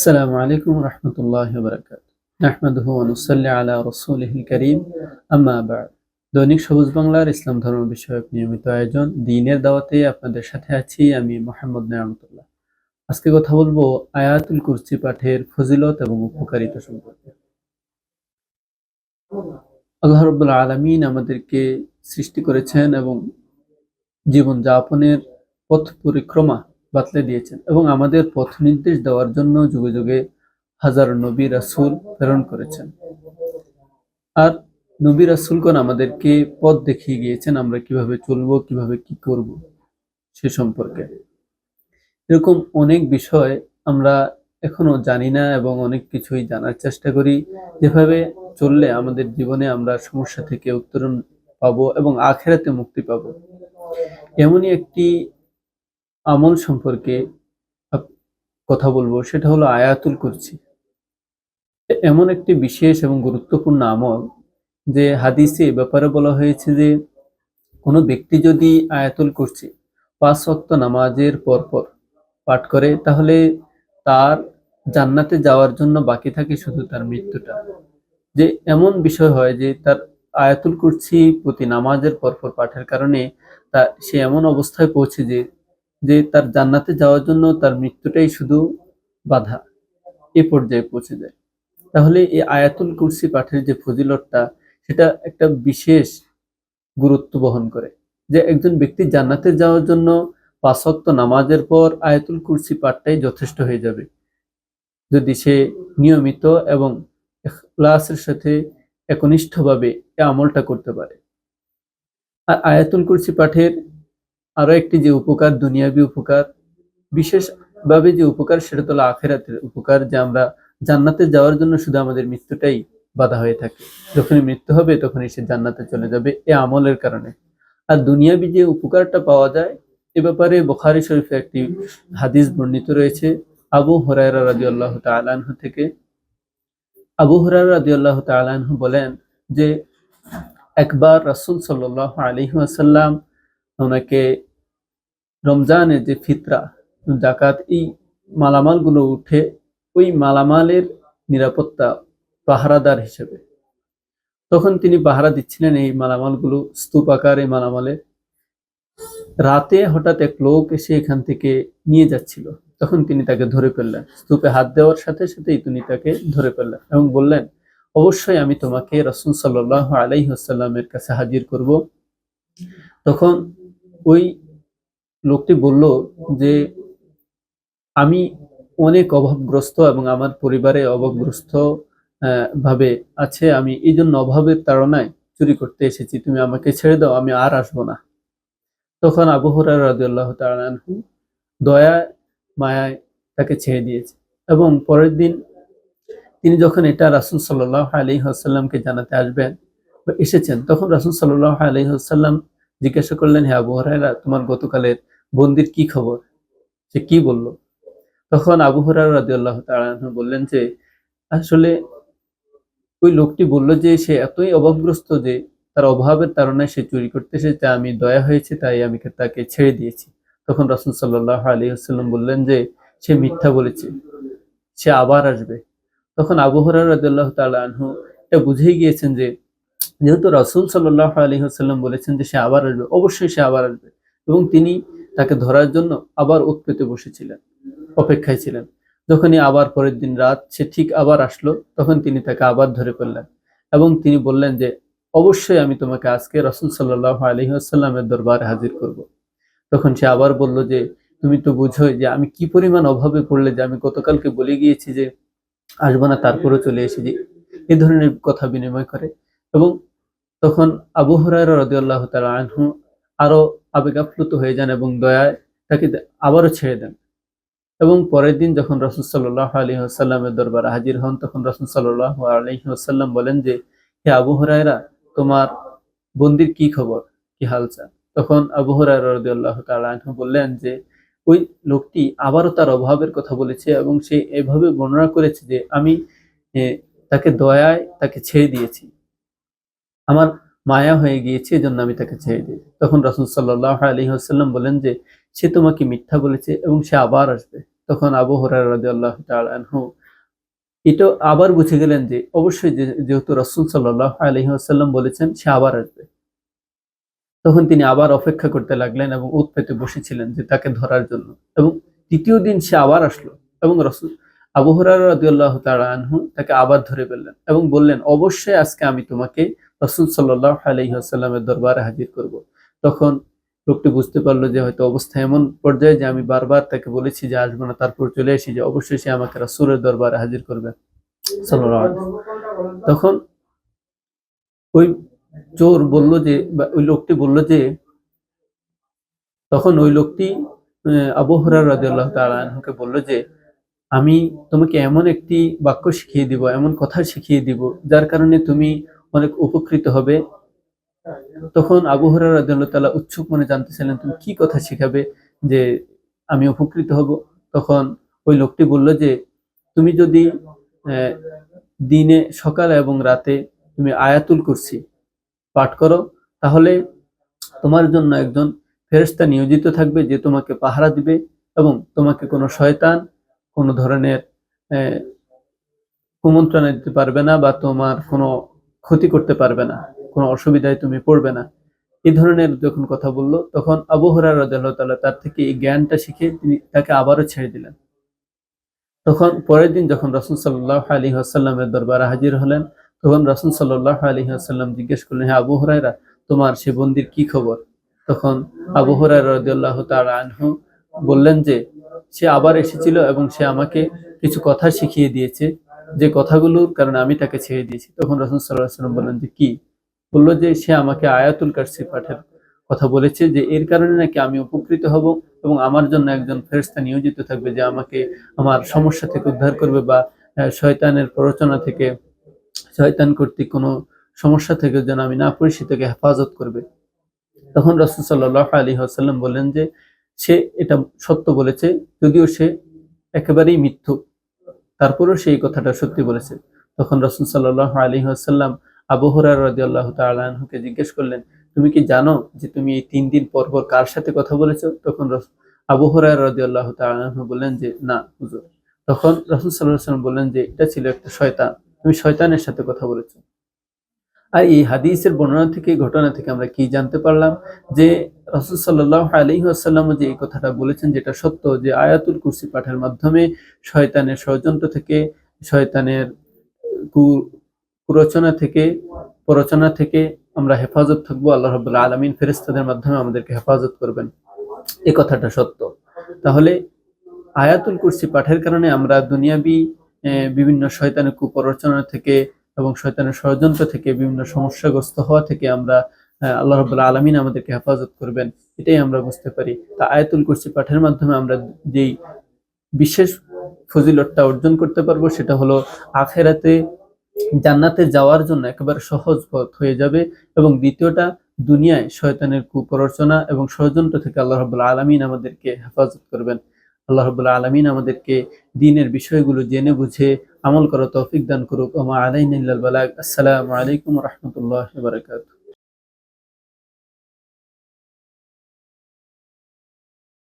السلام عليكم ورحمة الله وبركاته نحمده ونصلي على رسوله الكريم أما بعد দৈনিক সবুজ বাংলার ইসলাম ধর্ম বিষয়ক নিয়মিত আয়োজন দিনের দাওয়াতে আপনাদের সাথে আছি আমি মোহাম্মদ নিয়ামতুল্লাহ আজকে কথা বলবো আয়াতুল কুরসি পাঠের ফজিলত এবং উপকারিতা সম্পর্কে আল্লাহ রব্বুল আলমিন আমাদেরকে সৃষ্টি করেছেন এবং জীবন যাপনের পথ পরিক্রমা বাতলে দিয়েছেন এবং আমাদের পথ নির্দেশ দেওয়ার জন্য যুগে যুগে হাজারো নবী রাসূল প্রেরণ করেছেন। আর নবী রাসূলগণ আমাদেরকে পথ দেখিয়ে গিয়েছেন আমরা কীভাবে চলবো, কীভাবে কি করব সে সম্পর্কে। এরকম অনেক বিষয় আমরা এখনও জানি না এবং অনেক কিছুই জানার চেষ্টা করি। যেভাবে চললে আমাদের জীবনে আমরা সমস্যা থেকে উত্তরণ পাবো এবং আখেরাতে মুক্তি পাবো। এমনই একটি আমল সম্পর্কে কথা বলব, সেটা হলো আয়াতুল কুরসি। এমন একটি বিশেষ এবং গুরুত্বপূর্ণ আমল যে হাদিসে ব্যাপারে বলা হয়েছে যে, কোনো ব্যক্তি যদি আয়াতুল কুরসি পাঁচ ওয়াক্ত নামাজের পরপর পাঠ করে, তাহলে তার জান্নাতে যাওয়ার জন্য বাকি থাকে শুধু তার মৃত্যুটা। যে এমন বিষয় হয় যে, তার আয়াতুল কুরসি প্রতি নামাজের পরপর পাঠের কারণে তা সে এমন অবস্থায় পৌঁছে যে যে তার জান্নাতে যাওয়ার জন্য তার মৃত্যুটাই শুধু বাধা। এ পর্যায়ে পৌঁছে যায়। তাহলে এই আয়াতুল কুরসি পাঠের যে ফজিলতটা, সেটা একটা বিশেষ গুরুত্ব বহন করে। যে একজন ব্যক্তি জান্নাতে যাওয়ার জন্য পাঁচ নামাজের পর আয়াতুল কুরসি পাঠটাই যথেষ্ট হয়ে যাবে। যদি সে নিয়মিত এবং ক্লাসের সাথে একনিষ্ঠভাবে এ আমলটা করতে পারে। আর আয়াতুল কুরসি পাঠের আরও একটি যে উপকার, দুনিয়াবি উপকার, বিশেষভাবে যে উপকার, সেটা হলো আখেরাতের উপকার, যে আমরা জান্নাতে যাওয়ার জন্য শুধু আমাদের মৃত্যুটাই বাধা হয়ে থাকে। যখনই মৃত্যু হবে, তখনই সে জান্নাতে চলে যাবে, এ আমলের কারণে। আর দুনিয়াবি যে উপকারটা পাওয়া যায়, এ ব্যাপারে বুখারী শরীফে একটি হাদিস বর্ণিত রয়েছে, আবু হুরায়রা রাদিয়াল্লাহু তাআলা আনহু থেকে। আবু হুরায়রা রাদিয়াল্লাহু তাআলা আনহু বলেন যে, একবার রাসূল সাল্লাল্লাহু আলাইহি ওয়াসাল্লাম ওনাকে রমজানের যে ফিতরা জাকাত এই মালামালগুলো উঠে ওই মালামালের নিরাপত্তা পাহারাদার হিসেবে। তখন তিনি পাহারা দিচ্ছিলেন এই মালামালগুলো, স্তূপ আকার মালামালের রাতে হঠাৎ এক লোক এসে এখান থেকে নিয়ে যাচ্ছিল। তখন তিনি তাকে ধরে ফেললেন। স্তূপে হাত দেওয়ার সাথে সাথেই তিনি তাকে ধরে ফেললেন এবং বললেন, অবশ্যই আমি তোমাকে রসুল সাল্লাহ আলাইহাল্লামের কাছে হাজির করব। তখন ওই লোকটি বলল যে, আমি অনেক অভাবগ্রস্ত এবং আমার পরিবারে অভাবগ্রস্ত ভাবে আছে। আমি এই জন্য অভাবের তাড়নায় চুরি করতে এসেছি। তুমি আমাকে ছেড়ে দাও, আমি আর আসব না। তখন আবু হুরার তাআলা দয়া, মায়ায় তাকে ছেড়ে দিয়েছে এবং পরের দিন তিনি যখন এটা রাসূল সাল্লাল্লাহু আলাইহি ওয়াসাল্লামকে জানাতে আসবেন বা এসেছেন, তখন রাসূল সাল্লাল্লাহু আলাইহি ওয়াসাল্লাম জিজ্ঞাসা করলেন, হে আবু তোমার গতকালের বন্দির কি খবর? সে কি বলল? তখন আবু হুরায়রা রাদিয়াল্লাহু তাআলা বললেন যে, আসলে ওই লোকটি বলল যে, সে এতই অভাবগ্রস্ত যে তার অভাবের তাড়নায় সে চুরি করতে এসেছে, আমি দয়া হয়েছে, তাই আমি তাকে ছেড়ে দিয়েছি। তখন রাসূল সাল্লাল্লাহু আলাইহি ওয়াসাল্লাম বললেন যে, সে মিথ্যা বলেছে, সে আবার আসবে। তখন আবু রাদিয়াল্লাহু তাআলা এটা বুঝেই গিয়েছেন যে, যেহেতু রাসূল সাল্লাহ আলাইহি ওয়াসাল্লাম বলেছেন যে, সে আবার আসবে, অবশ্যই সে আবার আসবে। এবং তিনি তাকে ধরার জন্য আবার ওত পেতে বসেছিলেন, অপেক্ষায় ছিলেন। যখনই আবার পরের দিন রাত সে ঠিক আবার আসলো, তখন তিনি তাকে আবার ধরে ফেললেন এবং তিনি বললেন যে, অবশ্যই আমি তোমাকে আজকে রসুল সাল্লাহ আলাইহি ওয়াসাল্লামের দরবারে হাজির করব। তখন সে আবার বলল যে, তুমি তো বুঝোই যে আমি কি পরিমাণ অভাবে পড়লে যে আমি গতকালকে বলে গিয়েছি যে, আসব না তারপরে চলে এসেছি। এ ধরনের কথা বিনিময় করে এবং তখন আবু হুরায়রা রাদিয়াল্লাহু তাআলা আনহু আরও আবেগাপ্লুত হয়ে যান এবং দয়ায় তাকে আবারও ছেড়ে দেন। এবং পরের দিন যখন রাসূল সাল্লাহ আলাইহি ওয়াসাল্লামের দরবারে হাজির হন, তখন রাসূল সাল্লাল্লাহু আলাইহি ওয়াসাল্লাম বলেন যে, হে আবু হুরায়রা, তোমার বন্দির কি খবর? কি হালচাল তখন আবু হুরায়রা রাদিয়াল্লাহু বললেন যে, ওই লোকটি আবারও তার অভাবের কথা বলেছে এবং সে এভাবে বর্ণনা করেছে যে, আমি তাকে দয়ায় তাকে ছেড়ে দিয়েছি। আমার মায়া হয়ে গিয়েছে, এজন্য আমি তাকে ছেড়ে দিয়েছি তখন রাসূল সাল্লাল্লাহু আলাইহি ওয়াসাল্লাম বলেন যে, সে তোমাকে মিথ্যা বলেছে এবং সে আবার আসবে। তখন আবু হরার রাদিয়াল্লাহু তাআলা আনহু এটা আবার বুঝে গেলেন যে, অবশ্যই যেহেতু রাসূল সাল্লাল্লাহু আলাইহি ওয়াসাল্লাম বলেছেন, সে আবার আসবে। তখন তিনি আবার অপেক্ষা করতে লাগলেন এবং উত পেতে বসেছিলেন যে, তাকে ধরার জন্য। এবং তৃতীয় দিন সে আবার আসলো এবং রসুল আবু হুরায়রা রাদিয়াল্লাহু তাআলা আনহু তাকে আবার ধরে ফেললেন এবং বললেন, অবশ্যই আজকে আমি তোমাকে রসুল সাল্লাল্লাহু আলাইহি ওয়াসাল্লামের দরবারে হাজির করব তখন লোকটি বুঝতে পারল যে হয়তো অবস্থা এমন পর্যায়ে যে আমি বারবার তাকে বলেছি যে আসব না তারপর চলে এসি যে অবশ্যই সে আমাকে রাসূলের দরবারে হাজির করবে ওয়াসাল্লাম। তখন ওই চোর বলল যে ওই লোকটি বলল যে তখন ওই লোকটি আহ, আবু হুরায়রা রাদিয়াল্লাহু তাআলা বলল যে আমি তোমাকে এমন একটি বাক্য শিখিয়ে দিব এমন কথা শিখিয়ে দিব যার কারণে তুমি অনেক উপকৃত হবে। তখন আবু তাআলা উৎসুক মনে জানতেছিলেন, তুমি কি কথা শিখাবে যে আমি উপকৃত হব? তখন ওই লোকটি বলল যে, তুমি যদি দিনে সকাল এবং রাতে তুমি আয়াতুল কুরসি পাঠ করো, তাহলে তোমার জন্য একজন ফেরেশতা নিয়োজিত থাকবে যে তোমাকে পাহারা দিবে এবং তোমাকে কোনো শয়তান কোনো ধরনের কুমন্ত্রণা দিতে পারবে না বা তোমার কোনো ক্ষতি করতে পারবে না, কোনো অসুবিধায় তুমি পড়বে না। এই ধরনের যখন কথা বলল, তখন আবু হুরায়রা রাদিয়াল্লাহু তাআলা তার থেকে এই জ্ঞানটা শিখে তিনি তাকে আবারও ছেড়ে দিলেন। তখন পরের দিন যখন রাসূল সাল্লাল্লাহু আলাইহি ওয়াসাল্লামের দরবারে হাজির হলেন, তখন রাসূল সাল্লাল্লাহু আলাইহি ওয়াসাল্লাম জিজ্ঞেস করলেন হ্যাঁ আবু হুরায়রা, তোমার সে বন্দির কি খবর? তখন আবু হুরায়রা রাদিয়াল্লাহু তাআলা আনহু বললেন যে, সে আবার এসেছিল এবং সে আমাকে কিছু কথা শিখিয়ে দিয়েছে। যে কথাগুলোর কারণে আমি তাকে ছেড়ে দিয়েছি, তখন রাসূল ওয়াসাল্লাম বললেন যে, কি? বলল যে, সে আমাকে আয়াতুল কারসি পাঠের কথা বলেছে যে, এর কারণে নাকি আমি উপকৃত হব এবং আমার জন্য একজন ফেরেশতা নিয়োজিত থাকবে যে, আমাকে আমার সমস্যা থেকে উদ্ধার করবে বা শয়তানের প্ররোচনা থেকে, শয়তান কর্তৃক কোনো সমস্যা থেকে যেন আমি না পড়ি, সে থেকে হেফাজত করবে। তখন রসুল সাল্লাহ আলী আসাল্লাম বললেন যে, সে এটা সত্য বলেছে, যদিও সে একেবারেই মিথ্যু। তারপরেও সেই কথাটা সত্যি বলেছে। তখন রসুল সাল্লাহ আলী আসাল্লাম আবু হরার রাদিয়াল্লাহু তাআলা আনহুকে জিজ্ঞেস করলেন, তুমি কি জানো যে তুমি এই তিন দিন পর পর কার সাথে কথা বলেছ? তখন রস- আবু হরার রাদিয়াল্লাহু তাআলা আনহু বললেন যে, না, হুজুর। তখন রাসূল সাল্লাহ বললেন যে, এটা ছিল একটা শয়তান, তুমি শয়তানের সাথে কথা বলেছ। আর এই হাদিসের বর্ণনা থেকে, ঘটনা থেকে আমরা কি জানতে পারলাম যে রাসূল সাল্লাল্লাহু আলাইহি ওয়াসাল্লাম যে এই কথাটা বলেছেন, যেটা সত্য যে আয়াতুল কুরসি পাঠের মাধ্যমে শয়তানের ষড়যন্ত্র থেকে, শয়তানের কুরচনা থেকে, প্ররোচনা থেকে আমরা হেফাজত থাকব। আল্লাহ রাব্বুল আলামিন ফেরেশতাদের মাধ্যমে আমাদেরকে হেফাজত করবেন। এই কথাটা সত্য। তাহলে আয়াতুল কুরসি পাঠের কারণে আমরা দুনিয়াবি বিভিন্ন শয়তানের কুপ্ররোচনা থেকে এবং শয়তানের ষড়যন্ত্র থেকে, বিভিন্ন সমস্যাগ্রস্ত হওয়া থেকে আমরা আল্লাহ রাব্বুল আলামিন আমাদেরকে হেফাজত করবেন। এটাই আমরা বুঝতে পারি। তা আয়াতুল কুরসি পাঠের মাধ্যমে আমরা যেই বিশেষ ফজিলতটা অর্জন করতে পারব, সেটা হলো আখেরাতে জান্নাতে যাওয়ার জন্য একেবারে সহজ পথ হয়ে যাবে এবং দ্বিতীয়টা, দুনিয়ায় শয়তানের কুপ্ররোচনা এবং ষড়যন্ত্র থেকে আল্লাহ রাব্বুল আলামিন আমাদেরকে হেফাজত করবেন। আল্লাহ রাব্বুল আলামিন আমাদেরকে দিনের বিষয়গুলো জেনে বুঝে আমল করা তৌফিক দান করুক। ওমা আলাইনা আসসালামু আলাইকুম রাহমাতুল্লাহি ওয়া বারাকাতুহু।